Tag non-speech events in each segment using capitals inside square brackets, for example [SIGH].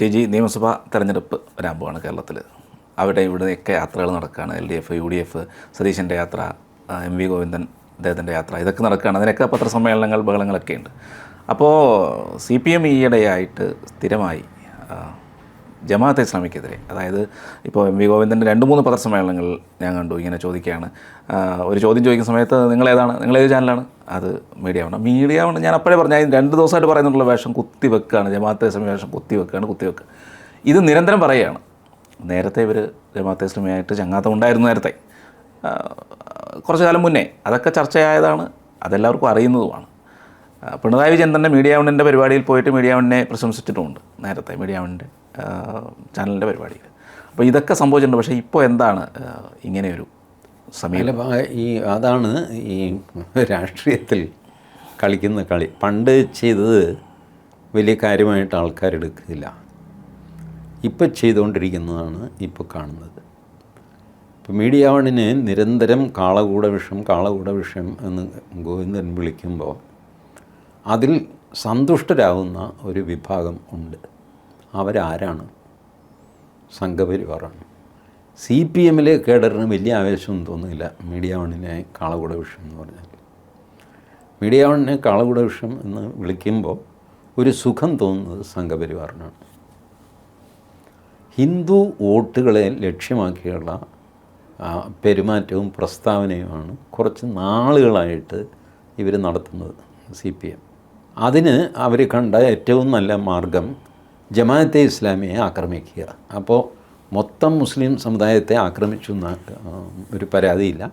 T G നിയമസഭാ തെരഞ്ഞെടുപ്പ് വരാൻ പോവാണ് കേരളത്തിൽ അവിടെ ഇവിടെയൊക്കെ യാത്രകൾ നടക്കുകയാണ് L D F U D F സതീശന്റെ യാത്ര എം വി ഗോവിന്ദൻ അദ്ദേഹത്തിന്റെ യാത്ര ഇതൊക്കെ നടക്കുകയാണ് അതിനൊക്കെ പത്രസമ്മേളനങ്ങൾ ബഹളങ്ങളൊക്കെ ഉണ്ട് അപ്പോൾ സി പി എം ഈയിടെയായിട്ട് സ്ഥിരമായി ജമാഅത്തെ ഇസ്ലാമിക്കെതിരെ. അതായത് ഇപ്പോൾ എം വി ഗോവിന്ദന്റെ രണ്ട് മൂന്ന് പത്രസമ്മേളനങ്ങൾ ഞാൻ കണ്ടു ഇങ്ങനെ ചോദിക്കുകയാണ്. ഒരു ചോദ്യം ചോദിക്കുന്ന സമയത്ത് നിങ്ങൾ ഏതാണ് നിങ്ങൾ ഏത് ചാനലാണ്? അത് മീഡിയ ആണ് മീഡിയ ആണ് ഞാൻ അപ്പോഴേ പറഞ്ഞു രണ്ട് ദിവസമായിട്ട് പറയുന്നുള്ള വേഷം കുത്തി വെക്കുകയാണ് ജമാഅത്തെ ഇസ്ലാമി വേഷം കുത്തി വെക്കുകയാണ് കുത്തി വെക്കുക ഇത് നിരന്തരം പറയുകയാണ്. നേരത്തെ ഇവർ ജമാഅത്തെ ഇസ്ലാമിയായിട്ട് ചങ്ങാത്തം ഉണ്ടായിരുന്നു നേരത്തെ. കുറച്ച് കാലം മുന്നേ. അതൊക്കെ ചർച്ചയായതാണ് അതെല്ലാവർക്കും അറിയുന്നതുമാണ്. പിണറായി വിജയൻ തന്നെ മീഡിയ വണ്ണിന്റെ പരിപാടിയിൽ പോയിട്ട് മീഡിയ വണ്ണിനെ പ്രശംസിച്ചിട്ടുമുണ്ട് നേരത്തെ മീഡിയ വണ്ണിന്റെ ചാനലിന്റെ പരിപാടിയിൽ അപ്പോൾ ഇതൊക്കെ സംഭവിച്ചിട്ടുണ്ട്. പക്ഷേ ഇപ്പോൾ എന്താണ് ഇങ്ങനെയൊരു സമയം ഈ അതാണ് ഈ രാഷ്ട്രീയത്തിൽ കളിക്കുന്ന കളി. പണ്ട് ചെയ്തത് വലിയ കാര്യമായിട്ട് ആൾക്കാരെടുക്കില്ല ഇപ്പം ചെയ്തുകൊണ്ടിരിക്കുന്നതാണ് ഇപ്പോൾ കാണുന്നത്. ഇപ്പോൾ മീഡിയ വണ്ണിനെ നിരന്തരം കാളകൂട വിഷം കാളകൂട വിഷം എന്ന് ഗോവിന്ദൻ വിളിക്കുമ്പോൾ അതിൽ സന്തുഷ്ടരാകുന്ന ഒരു വിഭാഗം ഉണ്ട്. അവരാരാണ്? സംഘപരിവാറാണ്. സി പി എമ്മിലെ കേഡറിന് വലിയ ആവേശമൊന്നും തോന്നുന്നില്ല. മീഡിയ വണ്ണിനെ കാളകൂട വിഷം എന്ന് പറഞ്ഞാൽ. മീഡിയ വണ്ണിനെ കാളകൂട വിഷം എന്ന് വിളിക്കുമ്പോൾ ഒരു സുഖം തോന്നുന്നത് സംഘപരിവാറിനാണ്. ഹിന്ദു വോട്ടുകളെ ലക്ഷ്യമാക്കിയുള്ള പെരുമാറ്റവും പ്രസ്താവനയുമാണ് കുറച്ച് നാളുകളായിട്ട് ഇവർ നടത്തുന്നത് സി പി എം. അതിന് അവർ കണ്ട ഏറ്റവും നല്ല മാർഗം ജമാഅത്തെ ഇസ്ലാമിയെ ആക്രമിക്കുക. അപ്പോൾ മൊത്തം മുസ്ലിം സമുദായത്തെ ആക്രമിച്ചു എന്ന ഒരു പരാതിയില്ല.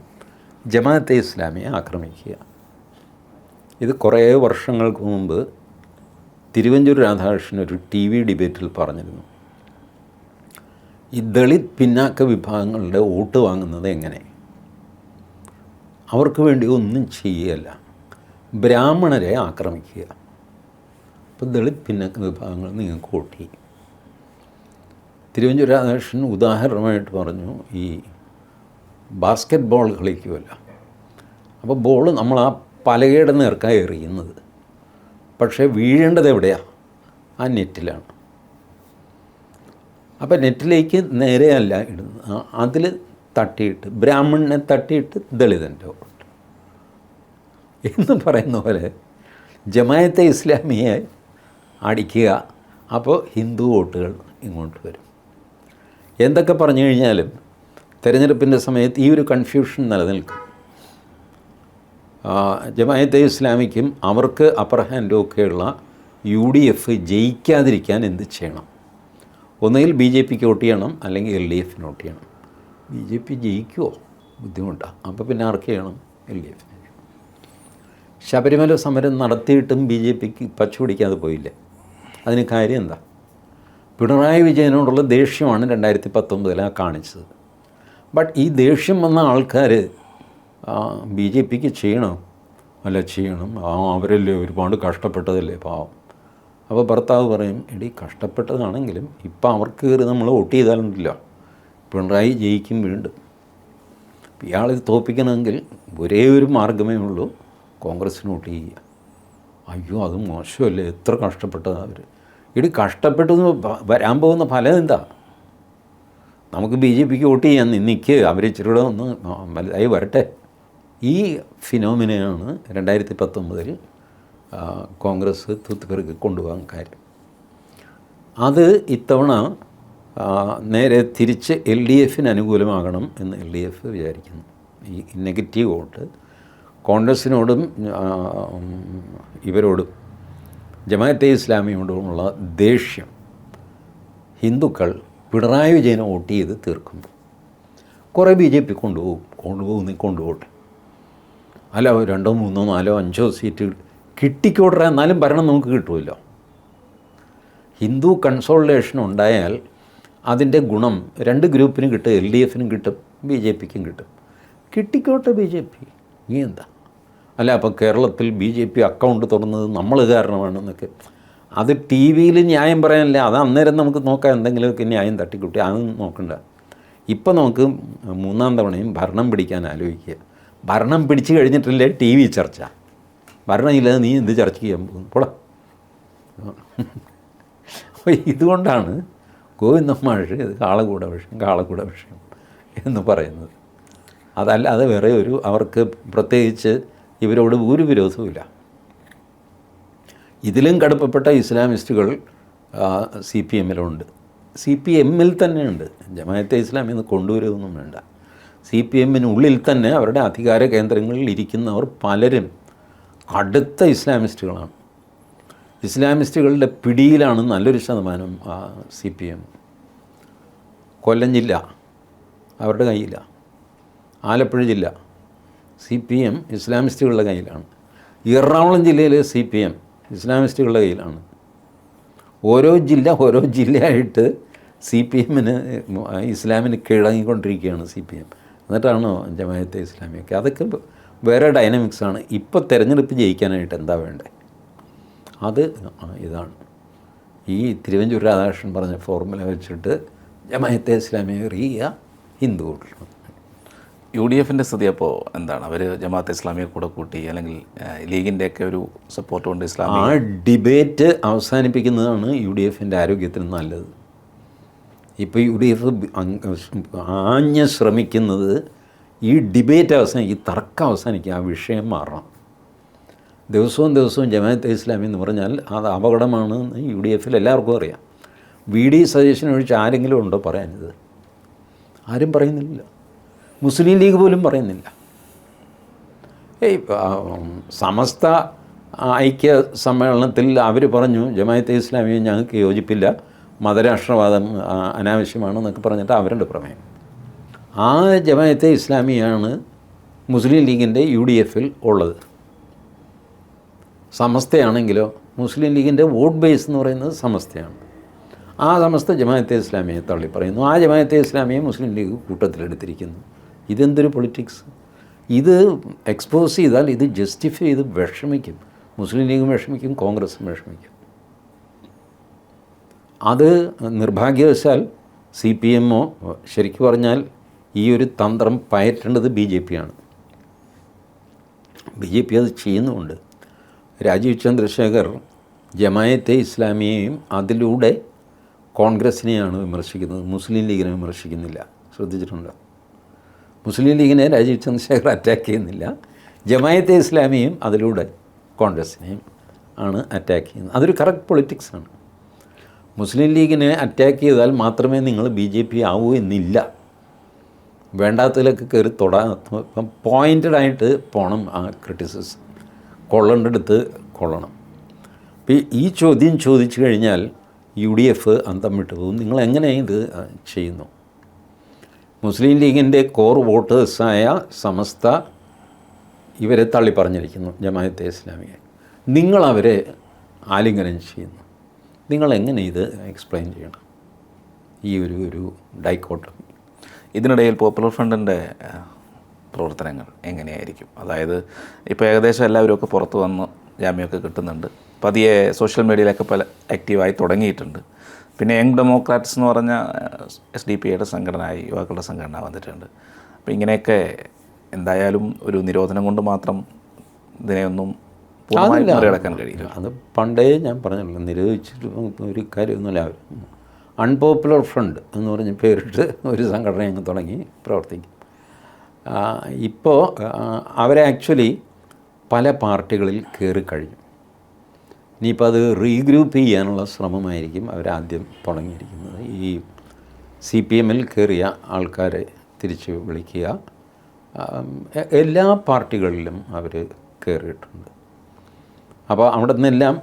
ജമാഅത്തെ ഇസ്ലാമിയെ ആക്രമിക്കുക. ഇത് കുറേ വർഷങ്ങൾക്ക് മുമ്പ് തിരുവഞ്ചൂർ രാധാകൃഷ്ണൻ ഒരു ടി വി ഡിബേറ്റിൽ പറഞ്ഞിരുന്നു. ഈ ദളിത് പിന്നാക്ക വിഭാഗങ്ങളുടെ വോട്ട് വാങ്ങുന്നത് എങ്ങനെ? അവർക്ക് വേണ്ടി ഒന്നും ചെയ്യുകയല്ല ബ്രാഹ്മണരെ ആക്രമിക്കുക. അപ്പോൾ ദളിത് പിന്നാക്ക വിഭാഗങ്ങൾ നിങ്ങൾക്ക് ചെയ്യും. തിരുവഞ്ചൂർ രാധാകൃഷ്ണൻ ഉദാഹരണമായിട്ട് പറഞ്ഞു ഈ ബാസ്ക്കറ്റ് ബോൾ കളിക്കുമല്ല അപ്പോൾ ബോൾ നമ്മൾ ആ പലകയുടെ നേർക്കായി എറിയുന്നത്. പക്ഷേ വീഴേണ്ടത് എവിടെയാണ് ആ നെറ്റിലാണ്. അപ്പോൾ നെറ്റിലേക്ക് നേരെയല്ല ഇടുന്നത്. അതിൽ തട്ടിയിട്ട് ബ്രാഹ്മണനെ തട്ടിയിട്ട് ദളിതന്റെ എന്ന് പറയുന്ന പോലെ ജമായത്തെ ഇസ്ലാമിയെ അടിക്കുക. അപ്പോൾ ഹിന്ദു വോട്ടുകൾ ഇങ്ങോട്ട് വരും. എന്തൊക്കെ പറഞ്ഞു കഴിഞ്ഞാലും തിരഞ്ഞെടുപ്പിന്റെ സമയത്ത് ഈ ഒരു കൺഫ്യൂഷൻ നിലനിൽക്കും. ജമായത്തെ ഇസ്ലാമിക്കും അവർക്ക് അപ്പർ ഹാൻഡും ഒക്കെയുള്ള യു ഡി എഫ് ജയിക്കാതിരിക്കാൻ എന്ത് ചെയ്യണം? ഒന്നുകിൽ ബി ജെ പിക്ക് വോട്ട് ചെയ്യണം അല്ലെങ്കിൽ എൽ ഡി എഫിന് വോട്ട് ചെയ്യണം. ബി ജെ പി ജയിക്കുമോ ബുദ്ധിമുട്ടാണ് അപ്പോൾ പിന്നെ ആർക്ക് ചെയ്യണം? എൽ ഡി എഫിന് ശബരിമല സമരം നടത്തിയിട്ടും ബി ജെ പിക്ക് പച്ച പിടിക്കാതെ പോയില്ലേ? അതിന് കാര്യം എന്താ? പിണറായി വിജയനോടുള്ള ദേഷ്യമാണ് രണ്ടായിരത്തി പത്തൊമ്പതിൽ ആ കാണിച്ചത്. ബട്ട് ഈ ദേഷ്യം വന്ന ആൾക്കാർ ബി ജെ പിക്ക് ചെയ്യണം? അല്ല ചെയ്യണം. ആ അവരല്ലേ ഒരുപാട് കഷ്ടപ്പെട്ടതല്ലേ പാവം. അപ്പോൾ ഭർത്താവ് പറയും എടി കഷ്ടപ്പെട്ടതാണെങ്കിലും ഇപ്പം അവർക്ക് കയറി നമ്മൾ വോട്ട് ചെയ്താലുണ്ടല്ലോ പിണറായി ജയിക്കും വീണ്ടും. ഇയാളെ തോപ്പിക്കണമെങ്കിൽ ഒരേ ഒരു മാർഗമേ ഉള്ളൂ കോൺഗ്രസ്സിന് വോട്ട് ചെയ്യുക. അയ്യോ അത് മോശമല്ലേ? എത്ര കഷ്ടപ്പെട്ടതാണ് അവർ ഇടി കഷ്ടപ്പെട്ടു വരാൻ പോകുന്ന ഫലം എന്താ? നമുക്ക് ബി ജെ പിക്ക് വോട്ട് ചെയ്യാൻ നിൽക്ക് അവർ ഇച്ചിരി കൂടെ ഒന്ന് വലുതായി വരട്ടെ. ഈ ഫിനോമിനയാണ് രണ്ടായിരത്തി പത്തൊമ്പതിൽ കോൺഗ്രസ് തൂത്തുപേർക്ക് കൊണ്ടുപോകാൻ കാര്യം. അത് ഇത്തവണ നേരെ തിരിച്ച് എൽ ഡി എഫിന് അനുകൂലമാകണം എന്ന് എൽ ഡി എഫ് വിചാരിക്കുന്നു. ഈ നെഗറ്റീവ് വോട്ട് കോൺഗ്രസിനോടും ഇവരോടും. ജമാഅത്തെ ഇസ്ലാമിയോടുള്ള ദേഷ്യം ഹിന്ദുക്കൾ പിണറായി വിജയനെ വോട്ട് ചെയ്ത് തീർക്കും കുറേ ബി ജെ പി കൊണ്ടുപോകും കൊണ്ടുപോകുന്ന കൊണ്ടുപോട്ടെ അല്ല രണ്ടോ മൂന്നോ നാലോ അഞ്ചോ സീറ്റ് കിട്ടിക്കോട്ടെ എന്നാലും ഭരണം നമുക്ക് കിട്ടുമല്ലോ. ഹിന്ദു കൺസോൾട്ടേഷൻ ഉണ്ടായാൽ അതിന്റെ ഗുണം രണ്ട് ഗ്രൂപ്പിനും കിട്ടും എൽ ഡി എഫിനും കിട്ടും ബി ജെ പിക്കും കിട്ടും. കിട്ടിക്കോട്ടെ ബി ജെ പി നീ എന്താ? അല്ല അപ്പോൾ കേരളത്തിൽ ബി ജെ പി അക്കൗണ്ട് തുറന്നത് നമ്മൾ കാരണമാണെന്നൊക്കെ. അത് ടി വിയിൽ ന്യായം പറയാനില്ല? അത് അന്നേരം നമുക്ക് നോക്കാം എന്തെങ്കിലുമൊക്കെ ന്യായം തട്ടിക്കുട്ടി. അതൊന്നും നോക്കണ്ട. ഇപ്പം നമുക്ക് മൂന്നാം തവണയും ഭരണം പിടിക്കാൻ ആലോചിക്കുക. ഭരണം പിടിച്ചു കഴിഞ്ഞിട്ടില്ലേ ടി വി ചർച്ച. ഭരണം ഇല്ലാതെ നീ എന്ത് ചർച്ച ചെയ്യാൻ പോകുന്നു? പോടാ. അപ്പോൾ ഇതുകൊണ്ടാണ് ഗോവിന്ദൻ മാഷ് ഇത് കാളകൂട വിഷയം കാളകൂട വിഷയം എന്ന് പറയുന്നത്. അതല്ല അത് വേറെ ഒരു അവർക്ക് പ്രത്യേകിച്ച് ഇവരോട് ഒരു വിരോധവുമില്ല. ഇതിലും കടുപ്പപ്പെട്ട ഇസ്ലാമിസ്റ്റുകൾ സി പി എമ്മിലുണ്ട്. സി പി എമ്മിൽ തന്നെയുണ്ട്. ജമായത്തെ ഇസ്ലാമിൽ നിന്ന് കൊണ്ടുവരുമൊന്നും വേണ്ട. സി പി എമ്മിനുള്ളിൽ തന്നെ അവരുടെ അധികാര കേന്ദ്രങ്ങളിൽ ഇരിക്കുന്നവർ പലരും കടുത്ത ഇസ്ലാമിസ്റ്റുകളാണ്. ഇസ്ലാമിസ്റ്റുകളുടെ പിടിയിലാണ് നല്ലൊരു ശതമാനം സി പി എം. കൊല്ലം ജില്ല അവരുടെ കയ്യിലാണ് ആലപ്പുഴ ജില്ല സി പി എം ഇസ്ലാമിസ്റ്റുകളുടെ കയ്യിലാണ്. എറണാകുളം ജില്ലയിലെ സി പി എം ഇസ്ലാമിസ്റ്റുകളുടെ കയ്യിലാണ്. ഓരോ ജില്ല ഓരോ ജില്ലയായിട്ട് സി പി എമ്മിന് ഇസ്ലാമിന് കിഴങ്ങിക്കൊണ്ടിരിക്കുകയാണ് സി പി എം. എന്നിട്ടാണോ ജമാഅത്തെ ഇസ്ലാമിയൊക്കെ. അതൊക്കെ വേറെ ഡൈനാമിക്സാണ് ഇപ്പോൾ തിരഞ്ഞെടുപ്പ് ജയിക്കാനായിട്ട് എന്താ വേണ്ടത് അത് ഇതാണ്. ഈ തിരുവഞ്ചൂർ രാധാകൃഷ്ണൻ പറഞ്ഞ ഫോർമുല വെച്ചിട്ട് ജമാഅത്തെ ഇസ്ലാമിയെ റീയ ഹിന്ദു വോട്ടിൽ യു ഡി എഫിന്റെ സ്ഥിതി അപ്പോൾ എന്താണ്? അവർ ജമാഅത്ത് ഇസ്ലാമിയെ കൂടെ കൂട്ടി അല്ലെങ്കിൽ ലീഗിന്റെയൊക്കെ ഒരു സപ്പോർട്ട് കൊണ്ട് ഇസ്ലാം ആ ഡിബേറ്റ് അവസാനിപ്പിക്കുന്നതാണ് യു ഡി എഫിന്റെ ആരോഗ്യത്തിന് നല്ലത്. ഇപ്പോൾ യു ഡി എഫ് ആഞ്ഞ് ശ്രമിക്കുന്നത് ഈ ഡിബേറ്റ് അവസാനിക്കും ഈ തർക്കം അവസാനിക്കുക ആ വിഷയം മാറണം. ദിവസവും ദിവസവും ജമാഅത്ത് ഇസ്ലാമി എന്ന് പറഞ്ഞാൽ അത് അപകടമാണെന്ന് യു ഡി എഫിൽ എല്ലാവർക്കും അറിയാം. വി ഡി സജഷൻ ഒഴിച്ച് ആരെങ്കിലും ഉണ്ടോ പറയാനിത്? ആരും പറയുന്നില്ല മുസ്ലിം ലീഗ് പോലും പറയുന്നില്ല. ഏയ് സമസ്ത ഐക്യ സമ്മേളനത്തിൽ അവർ പറഞ്ഞു ജമാഅത്തെ ഇസ്ലാമിയെ ഞങ്ങൾക്ക് യോജിപ്പില്ല മതരാഷ്ട്രവാദം അനാവശ്യമാണെന്നൊക്കെ പറഞ്ഞിട്ട് അവരുടെ പ്രമേയം. ആ ജമാഅത്തെ ഇസ്ലാമിയാണ് മുസ്ലിം ലീഗിന്റെ യു ഡി എഫിൽ ഉള്ളത്. സമസ്തയാണെങ്കിലോ മുസ്ലിം ലീഗിന്റെ വോട്ട് ബേസ് എന്ന് പറയുന്നത് സമസ്തയാണ്. ആ സമസ്ത ജമായത്തെ ഇസ്ലാമിയെ തള്ളി പറയുന്നു. ആ ജമായത്തെ ഇസ്ലാമിയെ മുസ്ലിം ലീഗ് കൂട്ടത്തിലെടുത്തിരിക്കുന്നു. ഇതെന്തൊരു പൊളിറ്റിക്സ്? ഇത് എക്സ്പോസ് ചെയ്താൽ ഇത് ജസ്റ്റിഫൈ ചെയ്ത് വിഷമിക്കും. മുസ്ലിം ലീഗും വിഷമിക്കും കോൺഗ്രസും വിഷമിക്കും. അത് നിർഭാഗ്യവശാൽ സി പി എമ്മോ ശരിക്കു പറഞ്ഞാൽ ഈ ഒരു തന്ത്രം പയറ്റേണ്ടത് ബി ജെ പി ആണ്. ബി ജെ പി അത് ചെയ്യുന്നുമുണ്ട്. രാജീവ് ചന്ദ്രശേഖർ ജമായത്തെ ഇസ്ലാമിയെയും അതിലൂടെ കോൺഗ്രസിനെയാണ് വിമർശിക്കുന്നത് മുസ്ലിം ലീഗിനെ വിമർശിക്കുന്നില്ല. ശ്രദ്ധിച്ചിട്ടുണ്ടോ? മുസ്ലിം ലീഗിനെ രാജീവ് ചന്ദ്രശേഖർ അറ്റാക്ക് ചെയ്യുന്നില്ല. ജമായത്തെ ഇസ്ലാമിയും അതിലൂടെ കോൺഗ്രസിനെയും ആണ് അറ്റാക്ക് ചെയ്യുന്നത്. അതൊരു കറക്റ്റ് ആണ്. മുസ്ലിം ലീഗിനെ അറ്റാക്ക് ചെയ്താൽ മാത്രമേ നിങ്ങൾ ബി ജെ പി ആവൂ എന്നില്ല. വേണ്ടാത്തതിലൊക്കെ കയറി തൊടാ. ഇപ്പം പോയിന്റഡായിട്ട് പോകണം ആ ക്രിറ്റിസിസം കൊള്ളേണ്ടടുത്ത് കൊള്ളണം. അപ്പോൾ ഈ ചോദ്യം ചോദിച്ചു കഴിഞ്ഞാൽ യു ഡി എഫ് അന്തം വിട്ടു പോകും. നിങ്ങൾ എങ്ങനെ ഇത് ചെയ്യുന്നു? മുസ്ലിം ലീഗിന്റെ കോർ വോട്ടേഴ്സായ സമസ്ത ഇവരെ തള്ളി പറഞ്ഞിരിക്കുന്നു ജമാഅത്തെ ഇസ്ലാമിയെ നിങ്ങളവരെ ആലിംഗനം ചെയ്യുന്നു. നിങ്ങളെങ്ങനെ ഇത് എക്സ്പ്ലെയിൻ ചെയ്യണം? ഈ ഒരു ഒരു ഡൈക്കോട്ടമി ഇതിനിടയിൽ പോപ്പുലർ ഫ്രണ്ടിന്റെ പ്രവർത്തനങ്ങൾ എങ്ങനെയായിരിക്കും? അതായത് ഇപ്പോൾ ഏകദേശം എല്ലാവരും ഒക്കെ പുറത്ത് വന്ന് ജാമ്യമൊക്കെ കിട്ടുന്നുണ്ട്. പതിയെ സോഷ്യൽ മീഡിയയിലൊക്കെ പല ആക്റ്റീവായി തുടങ്ങിയിട്ടുണ്ട്. പിന്നെ യങ് ഡെമോക്രാറ്റ്സ് എന്ന് പറഞ്ഞ എസ് ഡി പി ഐയുടെ സംഘടന യുവാക്കളുടെ സംഘടന വന്നിട്ടുണ്ട്. അപ്പോൾ ഇങ്ങനെയൊക്കെ എന്തായാലും ഒരു നിരോധനം കൊണ്ട് മാത്രം ഇതിനെ ഒന്നും. മറികടക്കാൻ കഴിയില്ല. അത് പണ്ടേ ഞാൻ പറഞ്ഞല്ലോ നിരോധിച്ചിട്ട് ഒരു കാര്യമൊന്നുമില്ല. അവർ അൺപോപ്പുലർ ഫ്രണ്ട് എന്ന് പറഞ്ഞ് പേരിട്ട് ഒരു സംഘടന അങ്ങ് തുടങ്ങി പ്രവർത്തിക്കും. ഇപ്പോൾ അവരെ ആക്ച്വലി പല പാർട്ടികളിൽ കയറി കഴിഞ്ഞു. ഇനിയിപ്പോൾ അത് റീഗ്രൂപ്പ് ചെയ്യാനുള്ള ശ്രമമായിരിക്കും അവരാദ്യം തുടങ്ങിയിരിക്കുന്നത്. ഈ സി പി എമ്മിൽ കയറിയ ആൾക്കാരെ തിരിച്ച് വിളിക്കുക. എല്ലാ പാർട്ടികളിലും അവർ കയറിയിട്ടുണ്ട് അപ്പോൾ അവിടെ നിന്നെല്ലാം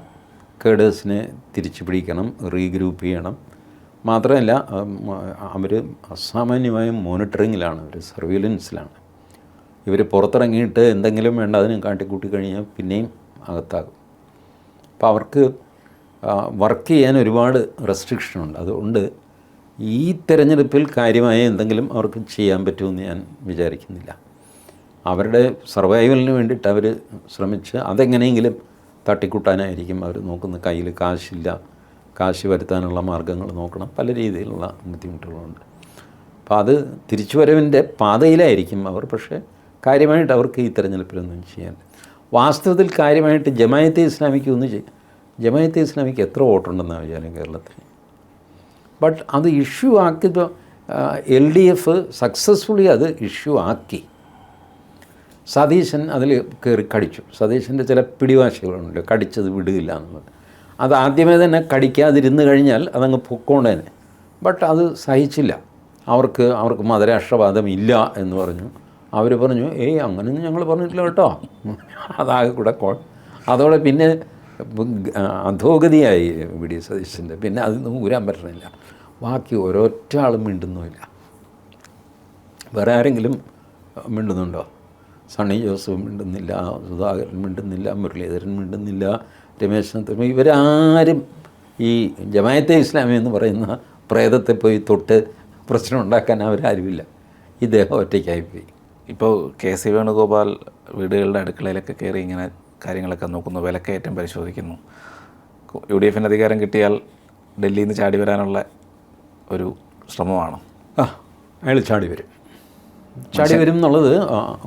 കേഡേഴ്സിനെ തിരിച്ചു പിടിക്കണം റീഗ്രൂപ്പ് ചെയ്യണം. മാത്രമല്ല അവർ അസാമാന്യമായ മോണിറ്ററിങ്ങിലാണ് അവർ സർവീലൻസിലാണ്. ഇവർ പുറത്തിറങ്ങിയിട്ട് എന്തെങ്കിലും വേണ്ട അതിനും കാട്ടിക്കൂട്ടി കഴിഞ്ഞാൽ പിന്നെയും അകത്താകും. അപ്പോൾ അവർക്ക് വർക്ക് ചെയ്യാൻ ഒരുപാട് റെസ്ട്രിക്ഷൻ ഉണ്ട്. അതുകൊണ്ട് ഈ തിരഞ്ഞെടുപ്പിൽ കാര്യമായ എന്തെങ്കിലും അവർക്ക് ചെയ്യാൻ പറ്റുമെന്ന് ഞാൻ വിചാരിക്കുന്നില്ല. അവരുടെ സർവൈവലിന് വേണ്ടിയിട്ട് അവർ ശ്രമിച്ച് അതെങ്ങനെയെങ്കിലും തട്ടിക്കൂട്ടാനായിരിക്കും അവർ നോക്കുന്നത് കയ്യിൽ കാശില്ല കാശ് വരുത്താനുള്ള മാർഗങ്ങൾ നോക്കണം പല രീതിയിലുള്ള ബുദ്ധിമുട്ടുകളുണ്ട്. അപ്പോൾ അത് തിരിച്ചുവരവിന്റെ പാതയിലായിരിക്കും അവർ. പക്ഷേ കാര്യമായിട്ട് അവർക്ക് ഈ തിരഞ്ഞെടുപ്പിലൊന്നും ചെയ്യാൻ വാസ്തവത്തിൽ കാര്യമായിട്ട് ജമായത്തെ ഇസ്ലാമിക്ക് ഒന്ന് ചെയ്യും ജമായത്തെ ഇസ്ലാമിക്ക് എത്ര വോട്ടുണ്ടെന്നാണ് വിചാരം കേരളത്തിൽ. ബട്ട് അത് ഇഷ്യൂ ആക്കിയപ്പോൾ എൽ ഡി എഫ് സക്സസ്ഫുള്ളി അത് ഇഷ്യൂ ആക്കി. സതീശൻ അതിൽ കയറി കടിച്ചു. സതീശന്റെ ചില പിടിവാശികളുണ്ടല്ലോ കടിച്ചത് വിടുകയില്ല എന്നുള്ളത്. അത് ആദ്യമേ തന്നെ കടിക്കാതിരുന്ന് കഴിഞ്ഞാൽ അതങ്ങ് പൊക്കോണ്ടേനെ. ബട്ട് അത് സഹിച്ചില്ല. അവർക്ക് അവർക്ക് മതരാഷ്ട്രവാദം ഇല്ല എന്ന് പറഞ്ഞു. അവർ പറഞ്ഞു ഏയ് അങ്ങനെയൊന്നും ഞങ്ങൾ പറഞ്ഞിട്ടില്ല കേട്ടോ. അതാകെ കൂടെ കോ- അതോടെ പിന്നെ അധോഗതിയായി വി. ഡി. സതീശന്റെ പിന്നെ അതൊന്നും ഊരാൻ പറ്റണില്ല. ബാക്കി ഒരൊറ്റ ആളും മിണ്ടുന്നുമില്ല. വേറെ ആരെങ്കിലും മിണ്ടുന്നുണ്ടോ? സണ്ണി ജോസഫ് മിണ്ടുന്നില്ല സുധാകരൻ മിണ്ടുന്നില്ല മുരളീധരൻ മിണ്ടുന്നില്ല രമേശ് ഇവരാരും ഈ ജമായത്തെ ഇസ്ലാമി എന്ന് പറയുന്ന പ്രേതത്തെ പോയി തൊട്ട് പ്രശ്നം ഉണ്ടാക്കാൻ അവരാരുമില്ല. ഇദ്ദേഹം ഒറ്റയ്ക്കായിപ്പോയി ഇപ്പോൾ കെ സി വേണുഗോപാൽ വീടുകളുടെ അടുക്കളയിലൊക്കെ കയറി ഇങ്ങനെ കാര്യങ്ങളൊക്കെ നോക്കുന്നു വിലക്കയറ്റം പരിശോധിക്കുന്നു. യു ഡി എഫിന് അധികാരം കിട്ടിയാൽ ഡൽഹിയിൽ നിന്ന് ചാടി വരാനുള്ള ഒരു ശ്രമമാണ്. ആ അയാൾ ചാടി വരും. ചാടി വരും എന്നുള്ളത്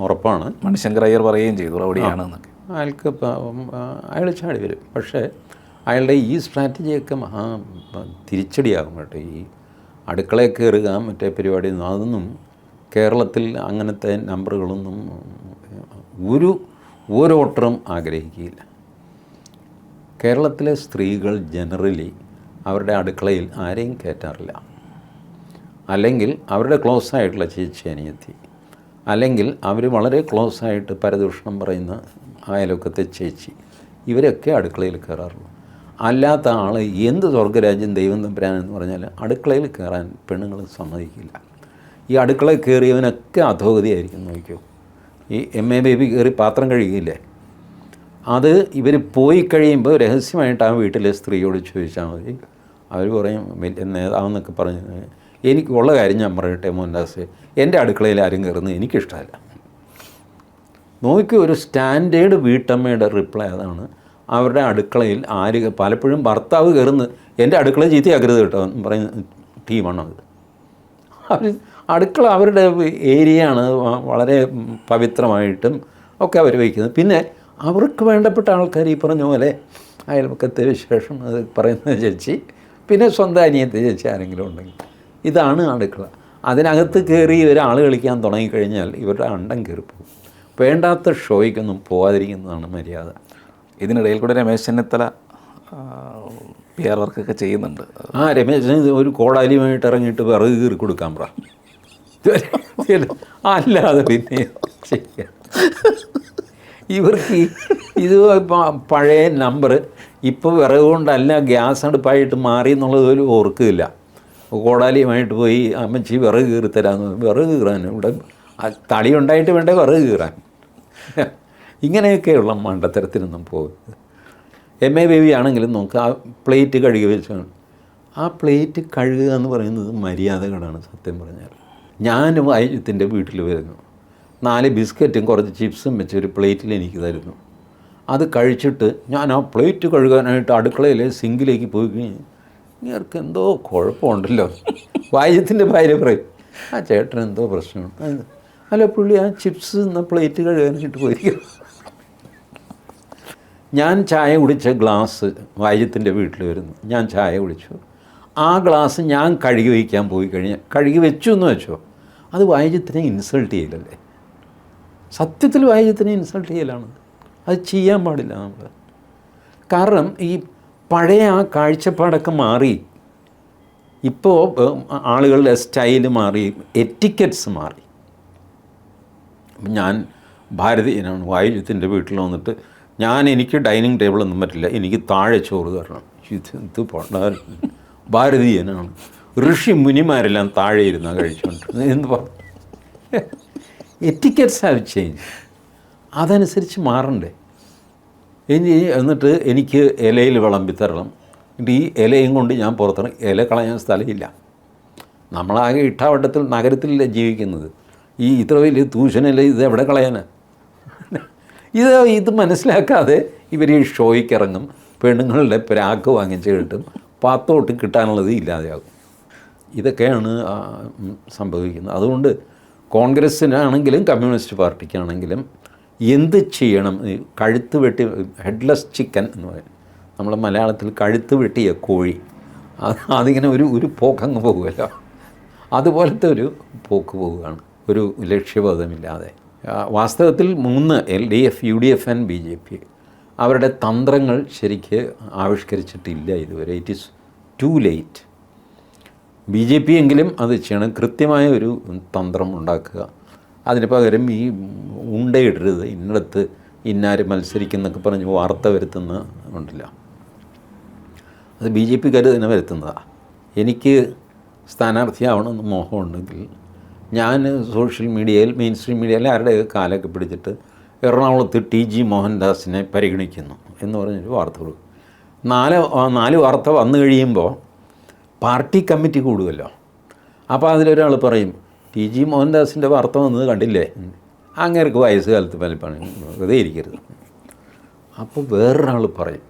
ഉറപ്പാണ്. മണിശങ്കർ അയ്യർ പറയുകയും ചെയ്തു റൗഡിയാണ് എന്നൊക്കെ. അയാൾക്ക് അയാൾ ചാടി വരും. പക്ഷേ അയാളുടെ ഈ സ്ട്രാറ്റജിയൊക്കെ മഹാ തിരിച്ചടിയാകും കേട്ടോ ഈ അടുക്കളയിൽ കയറുക മറ്റേ പരിപാടി അതൊന്നും കേരളത്തിൽ അങ്ങനത്തെ നമ്പറുകളൊന്നും ഒരു ഒരു വോട്ടറും ആഗ്രഹിക്കുകയില്ല. കേരളത്തിലെ സ്ത്രീകൾ ജനറലി അവരുടെ അടുക്കളയിൽ ആരെയും കയറ്റാറില്ല. അല്ലെങ്കിൽ അവരുടെ ക്ലോസ് ആയിട്ടുള്ള ചേച്ചി അനിയത്തി. അല്ലെങ്കിൽ അവർ വളരെ ക്ലോസ് ആയിട്ട് പരദൂഷണം പറയുന്ന അയലൊക്കത്തെ ചേച്ചി. ഇവരൊക്കെ അടുക്കളയിൽ കയറാറുള്ളൂ. അല്ലാത്ത ആൾ എന്ത് സ്വർഗരാജ്യം ദൈവം എന്ന് പറഞ്ഞാൽ അടുക്കളയിൽ കയറാൻ പെണ്ണുങ്ങൾ സമ്മതിക്കില്ല. ഈ അടുക്കള കയറിയവനൊക്കെ അധോഗതിയായിരിക്കും നോക്കിയോ ഈ എം എ ബേബി കയറി പാത്രം കഴുകിയില്ലേ? അത് ഇവർ പോയി കഴിയുമ്പോൾ രഹസ്യമായിട്ട് ആ വീട്ടിലെ സ്ത്രീയോട് ചോദിച്ചാൽ മതി. അവർ പറയും നേതാവെന്നൊക്കെ പറഞ്ഞു എനിക്ക് ഉള്ള കാര്യം ഞാൻ പറയട്ടെ മോഹൻദാസ്. എന്റെ അടുക്കളയിൽ ആരും കയറുന്നത് എനിക്കിഷ്ടമല്ല. നോക്കി ഒരു സ്റ്റാൻഡേർഡ് വീട്ടമ്മയുടെ റിപ്ലൈ അതാണ്. അവരുടെ അടുക്കളയിൽ ആര് പലപ്പോഴും ഭർത്താവ് കയറുന്നത് എന്റെ അടുക്കള ചീത്തയാക്കരുത് കേട്ടോ എന്ന് പറയുന്ന ടീമാണ് അത് അവർ അടുക്കള അവരുടെ ഏരിയയാണ് ആണ് വളരെ പവിത്രമായിട്ടും ഒക്കെ അവർ വയ്ക്കുന്നത്. പിന്നെ അവർക്ക് വേണ്ടപ്പെട്ട ആൾക്കാർ ഈ പറഞ്ഞ പോലെ അയൽപക്കത്തെ വിശേഷം അത് പറയുന്നത് ചേച്ചി പിന്നെ സ്വന്തം അനിയത്തെ ചേച്ചി ആരെങ്കിലും ഉണ്ടെങ്കിൽ ഇതാണ് അടുക്കള. അതിനകത്ത് കയറി ഒരാൾ കളിക്കാൻ തുടങ്ങിക്കഴിഞ്ഞാൽ ഇവരുടെ അണ്ടം കയറിപ്പോകും. വേണ്ടാത്ത ഷോയ്ക്കൊന്നും പോകാതിരിക്കുന്നതാണ് മര്യാദ. ഇതിനിടയിൽ കൂടെ രമേശ് ചെന്നിത്തല പി ആർ വർക്കൊക്കെ ചെയ്യുന്നുണ്ട്. ആ രമേശ് ഒരു കോടാലിയുമായിട്ട് ഇറങ്ങിയിട്ട് വിറക് കീറി കൊടുക്കാൻ പറ. [LAUGHS] അല്ലാതെ പിന്നെ ഇവർക്ക് ഇത് പഴയ നമ്പർ ഇപ്പോൾ വിറക് കൊണ്ടല്ല ഗ്യാസ് അടുപ്പായിട്ട് മാറി എന്നുള്ളത് പോലും ഓർക്കില്ല. കോടാലിയുമായിട്ട് പോയി അമ്മച്ചി വിറക് കീറി തരാമെന്ന് പറഞ്ഞു. വിറക് കീറാൻ ഇവിടെ തടി ഉണ്ടായിട്ട് വേണ്ടേ വിറക് കീറാൻ. ഇങ്ങനെയൊക്കെയുള്ള മണ്ടത്തരത്തിനൊന്നും പോകുന്നത് എം എ ബേബി ആണെങ്കിലും നമുക്ക് ആ പ്ലേറ്റ് കഴുകി വെച്ചാണ്. ആ പ്ലേറ്റ് കഴുകുക എന്ന് പറയുന്നത് മര്യാദകളാണ് സത്യം പറഞ്ഞാൽ ഞാൻ വൈദ്യത്തിന്റെ വീട്ടിൽ വരുന്നു. നാല് ബിസ്ക്കറ്റും കുറച്ച് ചിപ്സും വെച്ച് ഒരു പ്ലേറ്റിൽ എനിക്ക് തരുന്നു. അത് കഴിച്ചിട്ട് ഞാൻ ആ പ്ലേറ്റ് കഴുകാനായിട്ട് അടുക്കളയിലെ സിങ്കിലേക്ക് പോയി കഴിഞ്ഞ് ഇങ്ങർക്ക് എന്തോ കുഴപ്പമുണ്ടല്ലോ. വായത്തിന്റെ ഭാര്യ പറയും ആ ചേട്ടൻ എന്തോ പ്രശ്നമുണ്ട്. അല്ല പുള്ളി ആ ചിപ്സ് എന്ന പ്ലേറ്റ് കഴുകാനായിട്ട് പോയിരിക്കും ഞാൻ ചായ കുടിച്ച ഗ്ലാസ് വായത്തിന്റെ വീട്ടിൽ വരുന്നു. ഞാൻ ചായ കുടിച്ചു. ആ ഗ്ലാസ് ഞാൻ കഴുകി വയ്ക്കാൻ പോയി കഴിഞ്ഞാൽ കഴുകി വെച്ചു എന്ന് വെച്ചോ? അത് വായജത്തിനെ ഇൻസൾട്ട് ചെയ്യലല്ലേ? സത്യത്തിൽ വായജത്തിനെ ഇൻസൾട്ട് ചെയ്യലാണ്. അത് ചെയ്യാൻ പാടില്ല നമ്മൾ കാരണം ഈ പഴയ ആ കാഴ്ചപ്പാടൊക്കെ മാറി. ഇപ്പോൾ ആളുകളുടെ സ്റ്റൈൽ മാറി എറ്റിക്കറ്റ്സ് മാറി. ഞാൻ ഭാരതീയനാണ് വായുജത്തിന്റെ വീട്ടിൽ വന്നിട്ട് ഞാൻ എനിക്ക് ഡൈനിങ് ടേബിളൊന്നും പറ്റില്ല എനിക്ക് താഴെ ചോറ് തരണം. ഇത് ഇത് ഭാരതീയനാണ് ഋഷി മുനിമാരെല്ലാം താഴെ ഇരുന്നാ കഴിച്ചുകൊണ്ട് എന്ന് പറഞ്ഞു എറ്റിക്കറ്റ്സ് ഹാവ് ചേഞ്ച് അതനുസരിച്ച് മാറണ്ടേ. ഇനി എന്നിട്ട് എനിക്ക് ഇലയിൽ വിളമ്പി തരണം. എന്നിട്ട് ഈ ഇലയും കൊണ്ട് ഞാൻ പുറത്തിറങ്ങി ഇല കളയാൻ സ്ഥലമില്ല. നമ്മളാകെ ഇട്ടാവട്ടത്തിൽ നഗരത്തിലല്ലേ ജീവിക്കുന്നത്. ഈ ഇത്ര വലിയ തൂഷനില ഇത് എവിടെ കളയാനാ? ഇത് ഇത് മനസ്സിലാക്കാതെ ഇവർ ഈ ഷോയ്ക്ക് ഇറങ്ങും. പെണ്ണുങ്ങളുടെ പ്രാക്ക് വാങ്ങിച്ച് കിട്ടും. പാത്തോട്ട് കിട്ടാനുള്ളത് ഇല്ലാതെയാകും. ഇതൊക്കെയാണ് സംഭവിക്കുന്നത്. അതുകൊണ്ട് കോൺഗ്രസ്സിനാണെങ്കിലും കമ്മ്യൂണിസ്റ്റ് പാർട്ടിക്കാണെങ്കിലും എന്ത് ചെയ്യണം? കഴുത്ത് വെട്ടി ഹെഡ്ലെസ് ചിക്കൻ എന്ന് പറയും. നമ്മൾ മലയാളത്തിൽ കഴുത്ത് വെട്ടിയ കോഴി. അത് അതിങ്ങനെ ഒരു ഒരു പോക്കങ്ങ് പോകുമല്ലോ. അതുപോലത്തെ ഒരു പോക്ക് പോവുകയാണ്. ഒരു ലക്ഷ്യബോധമില്ലാതെ. വാസ്തവത്തിൽ മൂന്ന് L D F U D F and B J P അവരുടെ തന്ത്രങ്ങൾ ശരിക്ക് ആവിഷ്കരിച്ചിട്ടില്ല ഇതുവരെ. It is too late B J P എങ്കിലും അത് ചെയ്യണം. കൃത്യമായ ഒരു തന്ത്രം ഉണ്ടാക്കുക. അതിന് പകരം ഈ ഉണ്ടയിടരുത്. ഇന്നടത്ത് ഇന്നാര് മത്സരിക്കുന്നൊക്കെ പറഞ്ഞ് വാർത്ത വരുത്തുന്ന ഉണ്ടല്ല. അത് ബി ജെ പിക്കാർ തന്നെ വരുത്തുന്നതാണ് എനിക്ക് സ്ഥാനാർത്ഥിയാവണമെന്ന് മോഹമുണ്ടെങ്കിൽ ഞാൻ സോഷ്യൽ മീഡിയയിൽ മെയിൻ സ്ട്രീം മീഡിയയിൽ ആരുടെ കാലൊക്കെ പിടിച്ചിട്ട് എറണാകുളത്ത് ടി ജി മോഹൻദാസിനെ പരിഗണിക്കുന്നു എന്ന് പറഞ്ഞൊരു വാർത്ത കൊടുക്കും. നാല് നാല് വാർത്ത വന്നു കഴിയുമ്പോൾ പാർട്ടി കമ്മിറ്റി കൂടുമല്ലോ അപ്പോൾ അതിലൊരാൾ പറയും ടി ജി മോഹൻദാസിന്റെ വാർത്ത വന്നത് കണ്ടില്ലേ? അങ്ങേർക്ക് വയസ്സുകാലത്ത് വലിപ്പാണ് വെറുതെ ഇരിക്കരുത്. അപ്പോൾ വേറൊരാൾ പറയും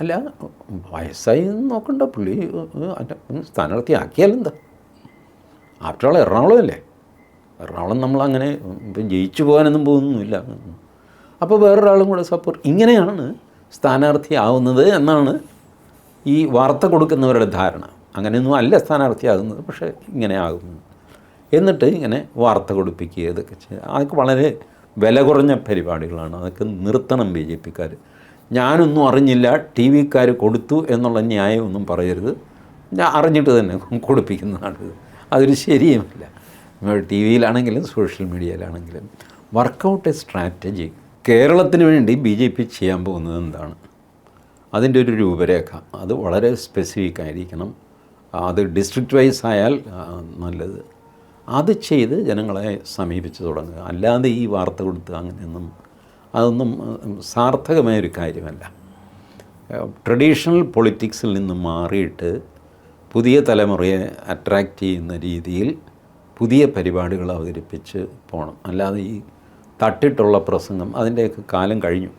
അല്ല വയസ്സായി നോക്കണ്ട പുള്ളി സ്ഥാനാർത്ഥി ആക്കിയാലെന്താ ആഫ്റ്റർ ഓൾ എറണാകുളമല്ലേ എറണാകുളം നമ്മളങ്ങനെ ഇപ്പം ജയിച്ചു പോകാനൊന്നും പോകുന്നൊന്നുമില്ല. അപ്പോൾ വേറൊരാളും കൂടെ സപ്പോർട്ട് ഇങ്ങനെയാണ് സ്ഥാനാർത്ഥി ആവുന്നത് എന്നാണ് ഈ വാർത്ത കൊടുക്കുന്നവരുടെ ധാരണ. അങ്ങനെയൊന്നും അല്ല സ്ഥാനാർത്ഥിയാകുന്നത് പക്ഷേ ഇങ്ങനെ ആകുന്നു. എന്നിട്ട് ഇങ്ങനെ വാർത്ത കൊടുപ്പിക്കുക ഇതൊക്കെ ചെയ്യുക അതൊക്കെ വളരെ വില കുറഞ്ഞ പരിപാടികളാണ്. അതൊക്കെ നിർത്തണം ബി ജെ പിക്കാർ ഞാനൊന്നും അറിഞ്ഞില്ല ടി വിക്കാർ കൊടുത്തു എന്നുള്ള ന്യായമൊന്നും പറയരുത്. ഞാൻ അറിഞ്ഞിട്ട് തന്നെ കൊടുപ്പിക്കുന്നതാണ്. അതൊരു ശരിയുമില്ല. ടി വിയിലാണെങ്കിലും സോഷ്യൽ മീഡിയയിലാണെങ്കിലും വർക്കൗട്ട് എ സ്ട്രാറ്റജി. കേരളത്തിന് വേണ്ടി ബി ജെ പി ചെയ്യാൻ പോകുന്നത് എന്താണ്? അതിന്റെ ഒരു രൂപരേഖ. അത് വളരെ സ്പെസിഫിക് ആയിരിക്കണം. അത് ഡിസ്ട്രിക്റ്റ് വൈസ് ആയാൽ നല്ലത്. അത് ചെയ്ത് ജനങ്ങളെ സമീപിച്ച് തുടങ്ങുക. അല്ലാതെ ഈ വാർത്ത കൊടുത്ത് അങ്ങനെയൊന്നും അതൊന്നും സാർത്ഥകമായൊരു കാര്യമല്ല. ട്രഡീഷണൽ പൊളിറ്റിക്സിൽ നിന്ന് മാറിയിട്ട് പുതിയ തലമുറയെ അട്രാക്റ്റ് ചെയ്യുന്ന രീതിയിൽ പുതിയ പരിപാടികൾ അവതരിപ്പിച്ച് പോകണം അല്ലാതെ ഈ തട്ടിട്ടുള്ള പ്രസംഗം അതിന്റെയൊക്കെ കാലം കഴിഞ്ഞു.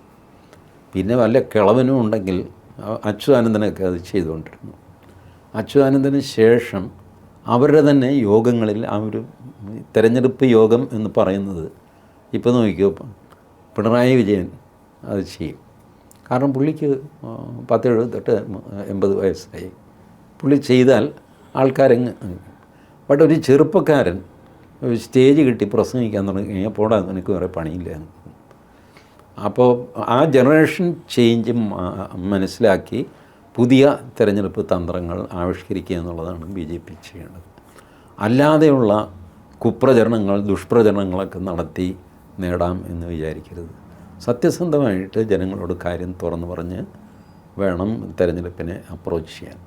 പിന്നെ വല്ല കിളവനും ഉണ്ടെങ്കിൽ അച്യുതാനന്ദനൊക്കെ അത് ചെയ്തുകൊണ്ടിരുന്നു. അച്യുതാനന്ദന് ശേഷം അവരുടെ തന്നെ യോഗങ്ങളിൽ ആ ഒരു തെരഞ്ഞെടുപ്പ് യോഗം എന്ന് പറയുന്നത് ഇപ്പോൾ നോക്കിയോ പിണറായി വിജയൻ അത് ചെയ്യും. കാരണം പുള്ളിക്ക് പത്തേഴ് പത്ത് എഴുപത്തെട്ട് എൺപത് വയസ്സായി. പുള്ളി ചെയ്താൽ ആൾക്കാരങ്ങ് ബട്ട് ഒരു ചെറുപ്പക്കാരൻ സ്റ്റേജ് കിട്ടി പ്രസംഗിക്കാൻ തുടങ്ങി കഴിഞ്ഞാൽ പോടാ നിനക്ക് വേറെ പണിയില്ല. അപ്പോൾ ആ ജനറേഷൻ ചേഞ്ച് മനസ്സിലാക്കി പുതിയ തിരഞ്ഞെടുപ്പ് തന്ത്രങ്ങൾ ആവിഷ്കരിക്കുക എന്നുള്ളതാണ് ബി ജെ പി ചെയ്യേണ്ടത്. അല്ലാതെയുള്ള കുപ്രചരണങ്ങൾ ദുഷ്പ്രചരണങ്ങളൊക്കെ നടത്തി നേടാം എന്ന് വിചാരിക്കരുത്. സത്യസന്ധമായിട്ട് ജനങ്ങളോട് കാര്യം തുറന്നു പറഞ്ഞ് വേണം തിരഞ്ഞെടുപ്പിനെ അപ്രോച്ച് ചെയ്യാൻ.